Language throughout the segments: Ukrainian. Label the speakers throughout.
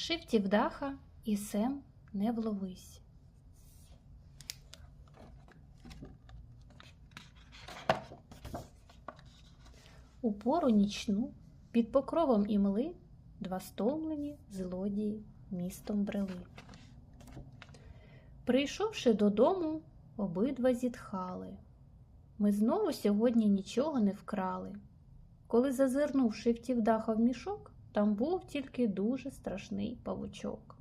Speaker 1: Шифті вдаха і сем не вловись. У пору нічну під покровом імли два стомлені злодії містом брели. Прийшовши додому, обидва зітхали. Ми знову сьогодні нічого не вкрали. Коли зазирнувши в тівдаха в мішок, там був тільки дуже страшний павучок.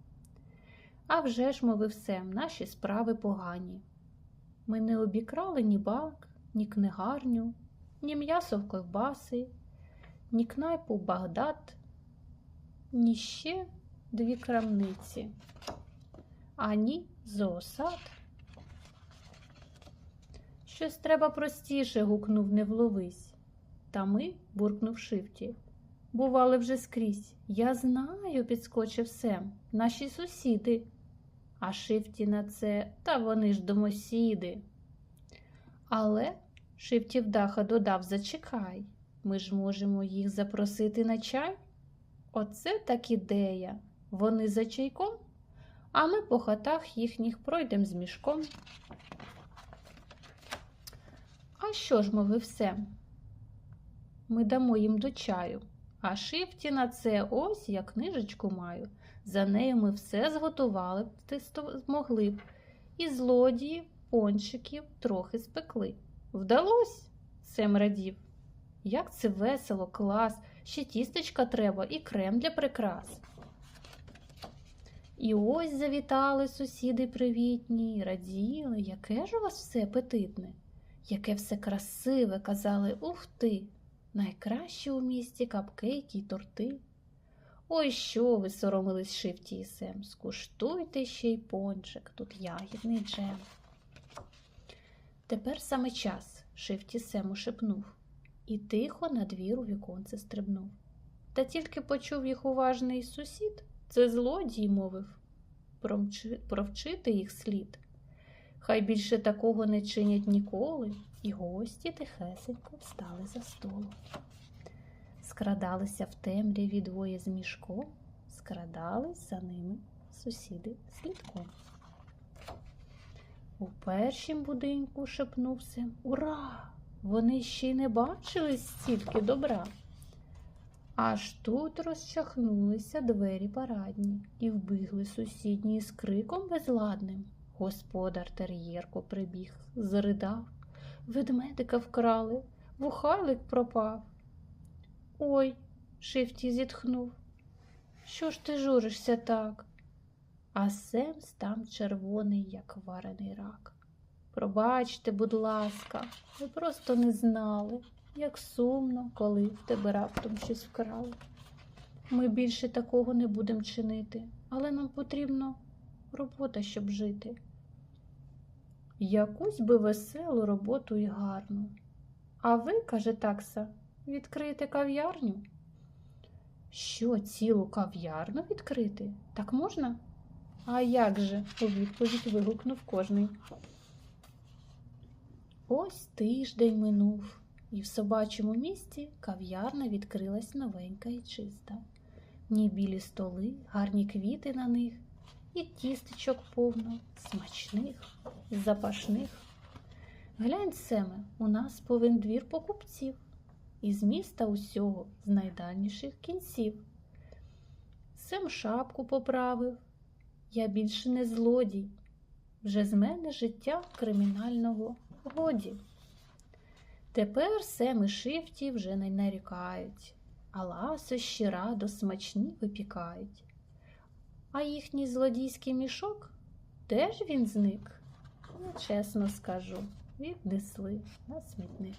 Speaker 1: А вже ж, мовив Сем, наші справи погані. Ми не обікрали ні банк, ні книгарню, ні м'ясо в ковбаси, ні кнайпу Багдад, ні ще дві крамниці, ані зоосад. Щось треба простіше, гукнув не вловись. Та ми, буркнув шифті, бували вже скрізь. Я знаю, підскочив Сем, наші сусіди. А шифті на це, та вони ж домосіди. Але шифті вдаха додав зачекай, ми ж можемо їх запросити на чай. Оце так ідея. Вони за чайком, а ми по хатах їхніх пройдем з мішком. А що ж, мовив Сем? Ми дамо їм до чаю, а шифті на це ось я книжечку маю. За нею ми все зготували б, ти змогли б, і злодії пончиків трохи спекли. Вдалось, Сем радів. Як це весело, клас, ще тістечка треба і крем для прикрас. І ось завітали сусіди привітні, раділи, яке ж у вас все апетитне, яке все красиве, казали, ух ти, найкраще у місті капкейки й торти. Ой, що ви соромились шифті і сем, скуштуйте ще й пончик, тут ягідний джем. Тепер саме час, шифті сему шепнув, і тихо на двір у віконце стрибнув. Та тільки почув їх уважний сусід, це злодій мовив, провчити їх слід. Хай більше такого не чинять ніколи, і гості тихесенько встали за столом. Скрадалися в темряві двоє з мішком, скрадались за ними сусіди слідком. У першім будинку шепнувся Ура! Вони ще й не бачили стільки добра. Аж тут розчахнулися двері парадні і вбігли сусідні з криком безладним. Господар тер'єрко прибіг, заридав, ведмедика вкрали, вухайлик пропав. Ой, шифті зітхнув. Що ж ти журишся так? А Сем став червоний, як варений рак. Пробачте, будь ласка, ви просто не знали, як сумно, коли в тебе раптом щось вкрали. Ми більше такого не будемо чинити, але нам потрібно робота, щоб жити. Якусь би веселу роботу і гарну. А ви, каже такса, відкриєте кав'ярню? Що, цілу кав'ярну відкрити? Так можна? А як же? у відповідь вигукнув кожний. Ось тиждень минув, і в собачому місті кав'ярна відкрилась новенька і чиста. В ній білі столи, гарні квіти на них, і тістечок повно, смачних, запашних. Глянь, Семе, у нас повен двір покупців, із міста усього, з найдальніших кінців. Сем шапку поправив, я більше не злодій, вже з мене життя кримінального годі. Тепер Сем і шифті вже не нарікають, а ласощі радо смачні випікають. А їхній злодійський мішок теж він зник. Чесно скажу, віднесли на смітник.